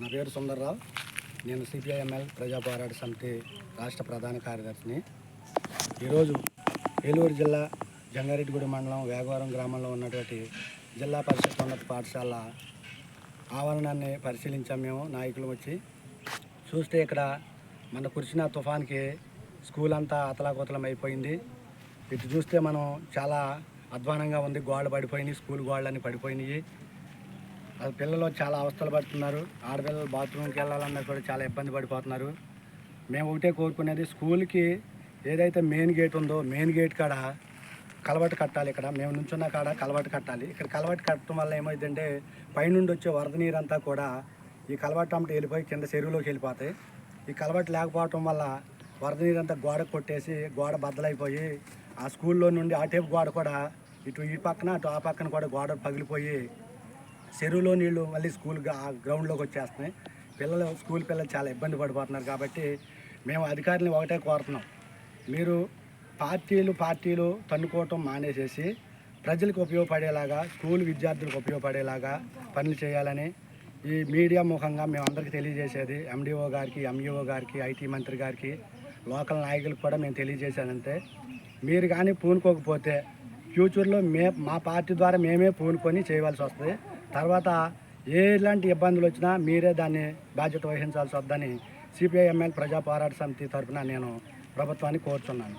నా పేరు సుందర్రావు. నేను సిపిఐఎంఎల్ ప్రజాపోరాట సమితి రాష్ట్ర ప్రధాన కార్యదర్శిని. ఈరోజు ఏలూరు జిల్లా జంగారెడ్డిగూడి మండలం వేగవరం గ్రామంలో ఉన్నటువంటి జిల్లా పరిషత్ ఉన్నత పాఠశాల ఆవరణాన్ని పరిశీలించాం మేము నాయకులు వచ్చి. చూస్తే ఇక్కడ మన కురిసిన తుఫాన్కి స్కూల్ అంతా అతలాకుతలం అయిపోయింది ఇటు చూస్తే మనం చాలా అధ్వానంగా ఉంది. గోడలు పడిపోయినాయి స్కూల్ గోడలన్నీ పడిపోయినాయి. అది పిల్లలు చాలా అవస్థలు పడుతున్నారు. ఆడపిల్లలు బాత్రూమ్కి వెళ్ళాలన్నా కూడా చాలా ఇబ్బంది పడిపోతున్నారు. మేము ఒకటే కోరుకునేది స్కూల్కి ఏదైతే మెయిన్ గేట్ ఉందో మెయిన్ గేట్ కాడ కలవట కట్టాలి ఇక్కడ. మేము నుంచున్న కాడ కలవట కట్టాలి. ఇక్కడ కలవట కట్టడం వల్ల ఏమైందంటే పైనుండి వచ్చే వరద నీరంతా కూడా ఈ కలవట అమ్మటి వెళ్ళిపోయి కింద చెరువులోకి వెళ్ళిపోతాయి. ఈ కలవట లేకపోవటం వల్ల వరద నీరంతా గోడ కొట్టేసి గోడ బద్దలైపోయి ఆ స్కూల్లో నుండి ఆ టైపు గోడ కూడా ఇటు ఈ పక్కన అటు ఆ పక్కన కూడా గోడ పగిలిపోయి చెరువులో నీళ్ళు మళ్ళీ స్కూల్ గ్రౌండ్లోకి వచ్చేస్తున్నాయి. పిల్లలు స్కూల్ పిల్లలు చాలా ఇబ్బంది పడిపోతున్నారు కాబట్టి మేము అధికారులను ఒకటే కోరుతున్నాం. మీరు పార్టీలు పార్టీలు తన్నుకోవటం మానేసేసి ప్రజలకు ఉపయోగపడేలాగా స్కూల్ విద్యార్థులకు ఉపయోగపడేలాగా పనులు చేయాలని ఈ మీడియా ముఖంగా మేము అందరికీ తెలియజేసేది ఎండిఓ గారికి ఎంఈఓ గారికి ఐటీ మంత్రి గారికి లోకల్ నాయకులకు కూడా మేము తెలియజేశానంటే మీరు కానీ పూనుకోకపోతే ఫ్యూచర్లో మే మా పార్టీ ద్వారా మేమే పూనుకొని చేయవలసి వస్తుంది. తర్వాత ఎలాంటి ఇబ్బందులు వచ్చినా మీరే దాన్ని బాధ్యత వహించాల్సి వద్దని సిపిఐఎంఎల్ ప్రజా పోరాట సమితి తరఫున నేను ప్రభుత్వాన్ని కోరుతున్నాను.